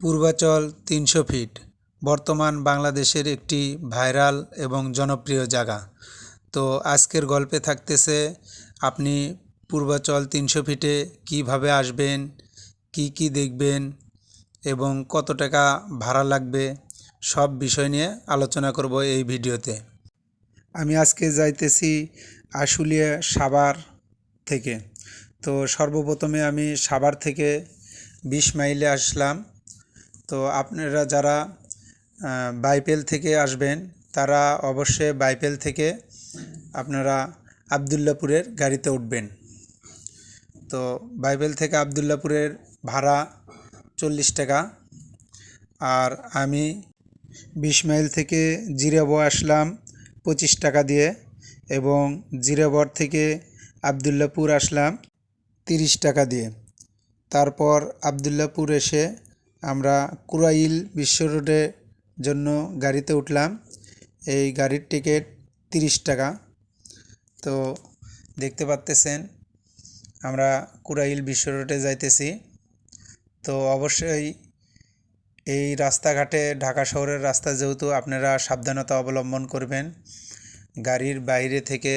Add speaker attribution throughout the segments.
Speaker 1: পূর্বাচল তিনশো ফিট। বর্তমান বাংলাদেশের একটি ভাইরাল এবং জনপ্রিয় জায়গা। তো আজকের গল্পে থাকতেছে, আপনি পূর্বাচল তিনশো ফিটে কীভাবে আসবেন, কি কি দেখবেন এবং কত টাকা ভাড়া লাগবে, সব বিষয় নিয়ে আলোচনা করব এই ভিডিওতে। আমি আজকে যাইতেছি আশুলিয়া সাভার থেকে। তো সর্বপ্রথমে আমি সাভার থেকে বিশ মাইলে আসলাম। তো আপনারা যারা বাইপেল থেকে আসবেন, তারা অবশ্যই বাইপেল থেকে আপনারা আবদুল্লাপুরের গাড়িতে উঠবেন। তো বাইবেল থেকে আবদুল্লাপুরের ভাড়া চল্লিশ টাকা। আর আমি বিশ মাইল থেকে জিরাবো আসলাম পঁচিশ টাকা দিয়ে এবং জিরাবর থেকে আবদুল্লাপুর আসলাম তিরিশ টাকা দিয়ে। তারপর আবদুল্লাপুর এসে আমরা কুরাইল বিশ্ব রোডের জন্য গাড়িতে উঠলাম। এই গাড়ির টিকিট তিরিশ টাকা। তো দেখতে পাচ্তেছেন, আমরা কুরাইল বিশ্ব রোডে যাইতেছি। তো অবশ্যই এই রাস্তাঘাটে ঢাকা শহরের রাস্তা যেহেতু আপনারা সাবধানতা অবলম্বন করবেন, গাড়ির বাইরে থেকে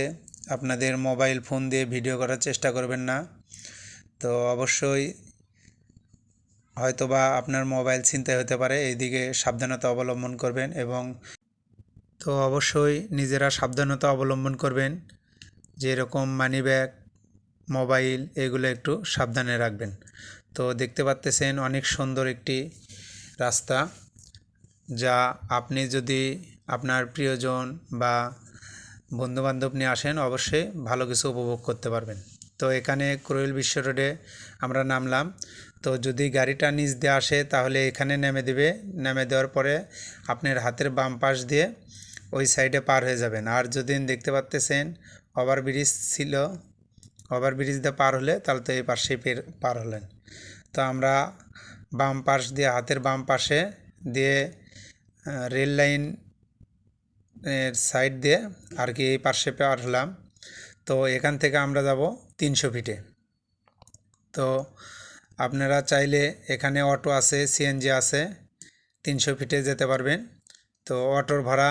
Speaker 1: আপনাদের মোবাইল ফোন দিয়ে ভিডিও করার চেষ্টা করবেন না। তো অবশ্যই হয়তোবা আপনার মোবাইল ছিনতাই হতে পারে, এইদিকে সাবধানতা অবলম্বন করবেন এবং তো অবশ্যই নিজেরা সাবধানতা অবলম্বন করবেন যে এরকম মানি ব্যাগ মোবাইল এগুলো একটু সাবধানে রাখবেন। তো দেখতে পাচ্তেছেন অনেক সুন্দর একটি রাস্তা, যা আপনি যদি আপনার প্রিয়জন বা বন্ধুবান্ধব নিয়ে আসেন, অবশ্যই ভালো কিছু উপভোগ করতে পারবেন। তো এখানে ক্রোয়েল বিশ্ব রোডে আমরা নামলাম। তো যদি গাড়িটা নিচ দিয়ে আসে, তাহলে এখানে নেমে দেবে। নেমে দেওয়ার পরে আপনার হাতের বাম পাশ দিয়ে ওই সাইডে পার হয়ে যাবেন। আর যদি দেখতে পাচ্তেছেন ওভারব্রিজ ছিল, ওভারব্রিজ দিয়ে পার হলে তাহলে তো এই পাশেই পের হলেন। তো আমরা বাম পাশ দিয়ে, হাতের বাম পাশে দিয়ে রেল লাইন এর সাইড দিয়ে আর কি এই পাশে পার হলাম। তো এখান থেকে আমরা যাব তিনশো ফিটে। তো আপনারা চাইলে এখানে অটো আছে সিএনজি আছে, তিনশো ফিটে যেতে পারবেন। তো অটোর ভাড়া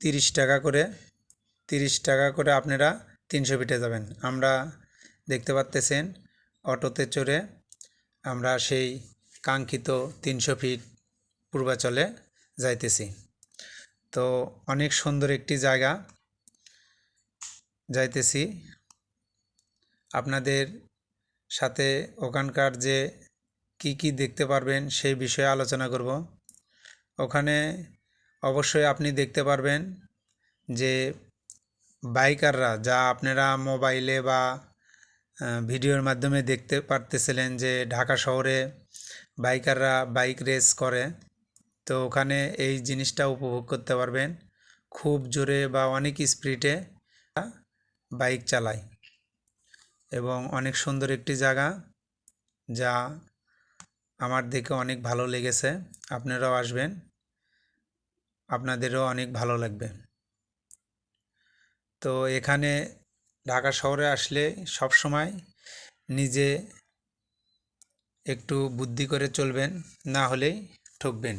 Speaker 1: তিরিশ টাকা করে, তিরিশ টাকা করে আপনারা তিনশো ফিটে যাবেন। আমরা দেখতে পাচ্তেছেন অটোতে চড়ে আমরা সেই কাঙ্ক্ষিত তিনশো ফিট পূর্বাচলে যাইতেছি। তো অনেক সুন্দর একটি জায়গা, যাইতেছি। আপনাদের সাথে ওখানকার যে কি কি দেখতে পারবেন সেই বিষয়ে আলোচনা করব। ওখানে অবশ্যই আপনি দেখতে পারবেন যে বাইকাররা, যা আপনারা মোবাইলে বা ভিডিওর মাধ্যমে দেখতে পারতেছিলেন যে ঢাকা শহরে বাইকাররা বাইক রেস করে, তো ওখানে এই জিনিসটা উপভোগ করতে পারবেন। খুব জোরে বা অনেক স্পিডে বাইক চালায়। এবং অনেক সুন্দর একটি জায়গা যা আমার দেখে অনেক ভালো লেগেছে। আপনারাও আসবেন। আপনাদেরও অনেক ভালো লাগবে। তো এখানে ঢাকা শহরে আসলে সব সময় নিজে একটু বুদ্ধি করে চলবেন, না হলেই ঠকবেন।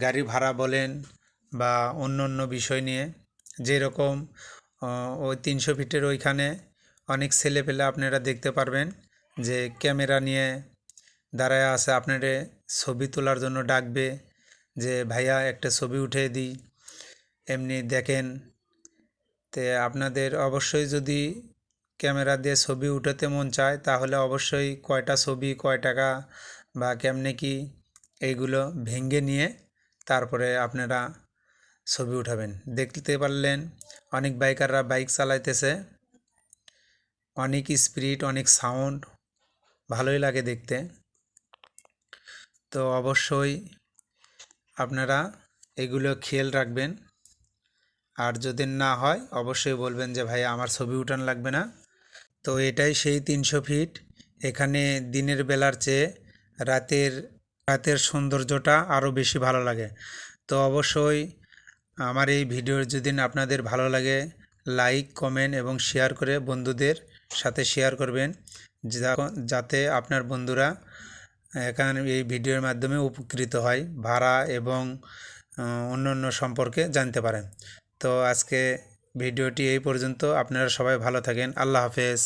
Speaker 1: গাড়ি ভাড়া বলেন বা অন্য অন্য বিষয় নিয়ে যেরকম ওই তিনশো ফিটের ওইখানে অনেক ছেলে পেলে আপনারা দেখতে পারবেন যে ক্যামেরা নিয়ে দাঁড়ায় আছে, আপনারে ছবি তোলার জন্য ডাকবে যে, ভাইয়া, একটা ছবি উঠিয়ে দিই এমনি দেখেন, তে আপনাদের অবশ্যই যদি ক্যামেরা দিয়ে ছবি উঠাতে মন চায়, তাহলে অবশ্যই কয়টা ছবি, কয় টাকা বা কেমনে কি এইগুলো ভেঙে নিয়ে তারপরে আপনারা ছবি উঠাবেন। দেখতে পারলেন, অনেক বাইকাররা বাইক চালাইতেছে। অনেক স্পিড অনেক সাউন্ড, ভালোই লাগে দেখতে। তো অবশ্যই আপনারা এগুলো খেয়াল রাখবেন। আর যদি না হয়, অবশ্যই বলবেন যে ভাই আমার ছবি উঠান লাগবে না। তো এটাই সেই তিনশো ফিট। এখানে দিনের বেলার চেয়ে রাতের রাতের সৌন্দর্যটা আরও বেশি ভালো লাগে। তো অবশ্যই আমার এই ভিডিওর যদি আপনাদের ভালো লাগে, লাইক, কমেন্ট এবং শেয়ার করে বন্ধুদের সাথে শেয়ার করবেন। যাতে আপনার বন্ধুরা এখানে এই ভিডিওর মাধ্যমে উপকৃত হয়, ভাড়া এবং অন্য অন্য সম্পর্কে জানতে পারেন। তো আজকে ভিডিওটি এই পর্যন্ত। আপনারা সবাই ভালো থাকেন। আল্লাহ হাফেজ।